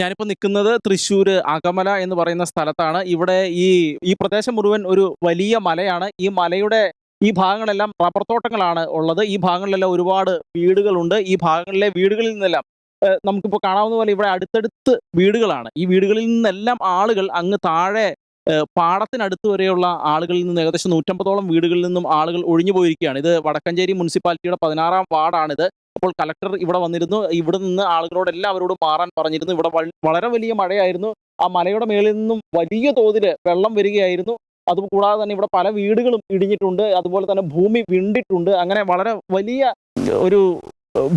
ഞാനിപ്പോൾ നിൽക്കുന്നത് തൃശ്ശൂർ അകമല എന്ന് പറയുന്ന സ്ഥലത്താണ്. ഇവിടെ ഈ ഈ പ്രദേശം മുഴുവൻ ഒരു വലിയ മലയാണ്. ഈ മലയുടെ ഈ ഭാഗങ്ങളെല്ലാം റബ്ബർ തോട്ടങ്ങളാണ് ഉള്ളത്. ഈ ഭാഗങ്ങളിലെല്ലാം ഒരുപാട് വീടുകളുണ്ട്. ഈ ഭാഗങ്ങളിലെ വീടുകളിൽ നിന്നെല്ലാം നമുക്കിപ്പോൾ കാണാവുന്ന പോലെ ഇവിടെ അടുത്തടുത്ത് വീടുകളാണ്. ഈ വീടുകളിൽ നിന്നെല്ലാം ആളുകൾ അങ്ങ് താഴെ പാടത്തിനടുത്ത് വരെയുള്ള ആളുകളിൽ നിന്ന് ഏകദേശം നൂറ്റമ്പതോളം വീടുകളിൽ നിന്നും ആളുകൾ ഒഴിഞ്ഞു പോയിരിക്കുകയാണ്. ഇത് വടക്കഞ്ചേരി മുനിസിപ്പാലിറ്റിയുടെ പതിനാറാം വാർഡാണിത്. അപ്പോൾ കലക്ടർ ഇവിടെ വന്നിരുന്നു. ഇവിടെ നിന്ന് ആളുകളോട് എല്ലാവരോടും മാറാൻ പറഞ്ഞിരുന്നു. ഇവിടെ വളരെ വലിയ മഴയായിരുന്നു. ആ മലയുടെ മേളിൽ നിന്നും വലിയ തോതിൽ വെള്ളം വരികയായിരുന്നു. അതുകൂടാതെ തന്നെ ഇവിടെ പല വീടുകളും ഇടിഞ്ഞിട്ടുണ്ട്. അതുപോലെ തന്നെ ഭൂമി വിണ്ടിട്ടുണ്ട്. അങ്ങനെ വളരെ വലിയ ഒരു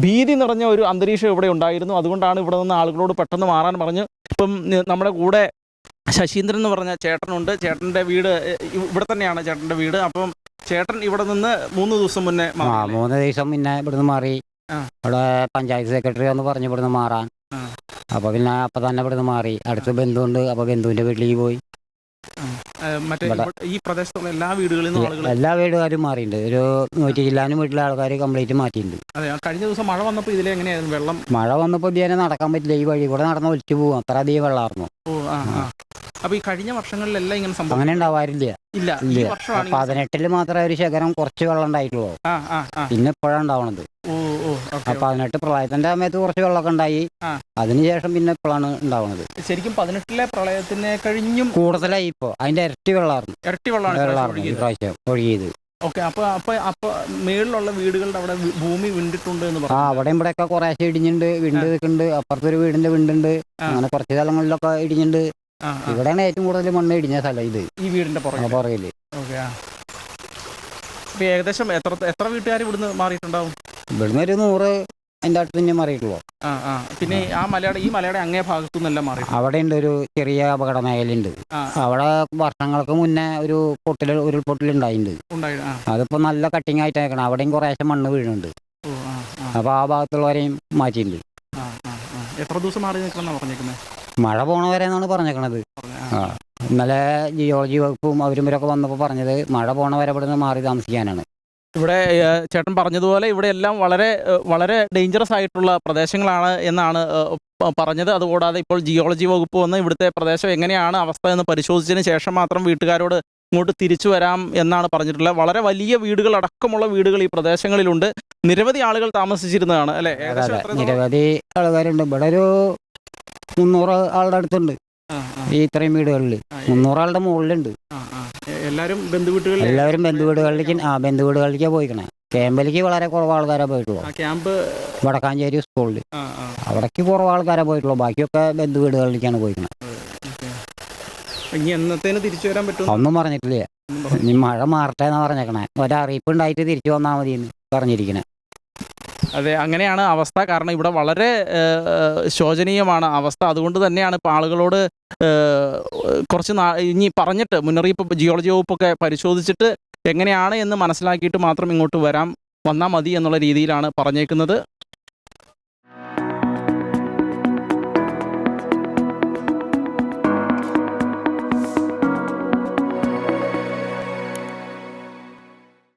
ഭീതി നിറഞ്ഞ ഒരു അന്തരീക്ഷം ഇവിടെ ഉണ്ടായിരുന്നു. അതുകൊണ്ടാണ് ഇവിടെ നിന്ന് ആളുകളോട് പെട്ടെന്ന് മാറാൻ പറഞ്ഞു. ഇപ്പം നമ്മുടെ കൂടെ ശശീന്ദ്രൻ എന്ന് പറഞ്ഞ ചേട്ടനുണ്ട്. ചേട്ടന്റെ വീട് ഇവിടെ തന്നെയാണ് ചേട്ടന്റെ വീട്. അപ്പം ചേട്ടൻ ഇവിടെ നിന്ന് മൂന്ന് ദിവസം മുന്നേ മൂന്ന് ദിവസം പിന്നെ നിന്ന് മാറി. ആ. ഇവിടെ പഞ്ചായത്ത് സെക്രട്ടറി ഒന്ന് പറഞ്ഞു ഇവിടുന്ന് മാറാൻ. അപ്പൊ പിന്നെ അപ്പൊ തന്നെ ഇവിടുന്ന് മാറി. അടുത്ത് ബന്ധുണ്ട്. അപ്പൊ ബന്ധുവിന്റെ വീട്ടിലേക്ക് പോയി. മറ്റേ ഈ പ്രദേശത്തുള്ള എല്ലാ വീടുകളിൽ എല്ലാ വീടുകാരും മാറിയിട്ടുണ്ട്. ഒരു നൂറ്റി ചില്ലാനും വീട്ടിലെ ആൾക്കാർ കംപ്ലീറ്റ് മാറ്റിയിട്ടുണ്ട്. അതെ കഴിഞ്ഞ ദിവസം മഴ വന്നപ്പോൾ ഇതിലെ എങ്ങനെയായിരുന്നു? വെള്ളം മഴ വന്നപ്പോ ഇതിനെ നടക്കാൻ പറ്റില്ല. ഈ വഴി കൂടെ നടന്ന് ഒലിച്ചു പോകും അത്ര അധികം വെള്ളമായിരുന്നു അപ്പൊ ഈ കഴിഞ്ഞ വർഷങ്ങളിലെല്ലാം ഇങ്ങനെ സംഭവം അങ്ങനെ ഉണ്ടാവാറില്ല. ഇല്ല പതിനെട്ടിൽ മാത്രമേ ഒരു ശേഖരം കുറച്ച് വെള്ളം ഉണ്ടായിട്ടുള്ളൂ. പിന്നെ ഇപ്പോഴാണ് ഉണ്ടാവണത്. ഓ ആ പതിനെട്ട് പ്രളയത്തിന്റെ സമയത്ത് കുറച്ച് വെള്ളമൊക്കെ ഉണ്ടായി. ആ. അതിനുശേഷം പിന്നെ ഇപ്പോഴാണ് ഉണ്ടാവുന്നത് ശരിക്കും പതിനെട്ടിലെ പ്രളയത്തിനെ കഴിഞ്ഞും കൂടുതലായി ഇപ്പോ. അതിന്റെ ഇരട്ടി വെള്ളമായിരുന്നു. ഇരട്ടി വെള്ളമാണ് ഇപ്രാവശ്യം ഒഴുകിയത്. ഓക്കെ അപ്പൊ അപ്പൊ അപ്പൊ മേളിലുള്ള വീടുകളുടെ അവിടെ ഭൂമി വിണ്ടിട്ടുണ്ട് എന്ന് ആ പറഞ്ഞു. അവിടെ ഇവിടെ ഒക്കെ കുറേശ്ശെ ഇടിഞ്ഞിണ്ട് വിണ്ട് നിൽക്കുന്നുണ്ട്. അപ്പുറത്തൊരു വീടിന്റെ വിണ്ടുണ്ട്. ആ. അങ്ങനെ കുറച്ച് സ്ഥലങ്ങളിലൊക്കെ ഇടിഞ്ഞിണ്ട്. ആ, ആ. ഇവിടെയാണ് ഏറ്റവും കൂടുതൽ മണ്ണ് ഇടിഞ്ഞ സ്ഥലം ഇത്. ഈ വീടിന്റെ പുറകെ ആ പുറകിൽ ആ. ഏകദേശം എത്ര എത്ര വീട്ടുകാർ ഇവിടുന്ന് മാറിയിട്ടുണ്ടാവും? ഇവിടുന്ന് ഒരു നൂറ് അതിന്റെ അടുത്ത് തന്നെ മാറിയിട്ടുള്ളൂ. ആ ആ. പിന്നെ ആ. മലയുടെ ഈ മലയുടെ അങ്ങേ ഭാഗത്തു നിന്നെല്ലാം മാറി. അവിടെ ഉണ്ട് ഒരു ചെറിയ അപകട മേഖലയുണ്ട് അവിടെ വർഷങ്ങൾക്ക് മുന്നേ ഒരു പൊട്ടിൽ ഉരുൾപൊട്ടൽ ഉണ്ടായിട്ടുണ്ട്. അതിപ്പോ നല്ല കട്ടിങ് ആയിട്ടേക്കണം അവിടെയും കുറേശ്ശെ മണ്ണ് വീഴുന്നുണ്ട്. ആ അപ്പൊ ആ ഭാഗത്തുള്ളവരെയും മാറ്റിയിട്ടുണ്ട്. എത്ര ദിവസം മാറി നിൽക്കണം പറഞ്ഞേക്കുന്നത് മഴ പോണവരെ എന്നാണ് പറഞ്ഞേക്കണത്. ഇന്നലെ ജിയോളജി വകുപ്പും അവരും ഇവരൊക്കെ വന്നപ്പോൾ പറഞ്ഞത് മഴ പോണവരെ ഇവിടെ നിന്ന് മാറി താമസിക്കാനാണ്. ഇവിടെ ചേട്ടൻ പറഞ്ഞതുപോലെ ഇവിടെ എല്ലാം വളരെ വളരെ ഡേഞ്ചറസ് ആയിട്ടുള്ള പ്രദേശങ്ങളാണ് എന്നാണ് പറഞ്ഞത്. അതുകൂടാതെ ഇപ്പോൾ ജിയോളജി വകുപ്പ് വന്ന് ഇവിടുത്തെ പ്രദേശം എങ്ങനെയാണ് അവസ്ഥ എന്ന് പരിശോധിച്ചതിന് ശേഷം മാത്രം വീട്ടുകാരോട് ഇങ്ങോട്ട് തിരിച്ചു വരാം എന്നാണ് പറഞ്ഞിട്ടുള്ളത്. വളരെ വലിയ വീടുകൾ അടക്കമുള്ള വീടുകൾ ഈ പ്രദേശങ്ങളിലുണ്ട്. നിരവധി ആളുകൾ താമസിച്ചിരുന്നതാണ് അല്ലെ? നിരവധി ആൾക്കാരുണ്ട്. ഇവിടെ ഒരു മുന്നൂറ് ആളുടെ അടുത്തുണ്ട്. ഈ ഇത്രയും വീടുകളിൽ മുന്നൂറാളുടെ മുകളിലുണ്ട്. എല്ലാവരും ബന്ധുവീട്ടുകളിൽ എല്ലാവരും ബന്ധുവീടുകളിലേക്ക് ആ. ബന്ധുവീടുകളിലേക്കാ പോയിക്കണേ. ക്യാമ്പിലേക്ക് വളരെ കുറവ് ആൾക്കാരെ പോയിട്ടുള്ളൂ ക്യാമ്പ് വടക്കാഞ്ചേരി സ്കൂളിൽ അവിടേക്ക് കുറവ് ആൾക്കാരെ പോയിട്ടുള്ളൂ. ബാക്കിയൊക്കെ ബന്ധുവീടുകളിലേക്കാണ് പോയിക്കണേ. തിരിച്ചു വരാൻ പറ്റും? ഒന്നും പറഞ്ഞിട്ടില്ല. ഇനി മഴ മാറട്ടെ എന്നാ പറഞ്ഞേക്കണേ. ഒരറിയിപ്പ് ഉണ്ടായിട്ട് തിരിച്ചു വന്നാൽ മതി എന്ന് പറഞ്ഞിരിക്കണേ. അതെ അങ്ങനെയാണ് അവസ്ഥ. കാരണം ഇവിടെ വളരെ ശോചനീയമാണ് അവസ്ഥ. അതുകൊണ്ട് തന്നെയാണ് ഇപ്പോൾ ആളുകളോട് കുറച്ച് ഇനി പറഞ്ഞിട്ട് മുന്നറിയിപ്പ് ജിയോളജി വകുപ്പൊക്കെ പരിശോധിച്ചിട്ട് എങ്ങനെയാണ് എന്ന് മനസ്സിലാക്കിയിട്ട് മാത്രം ഇങ്ങോട്ട് വരാം. വന്നാൽ മതി എന്നുള്ള രീതിയിലാണ് പറഞ്ഞേക്കുന്നത്.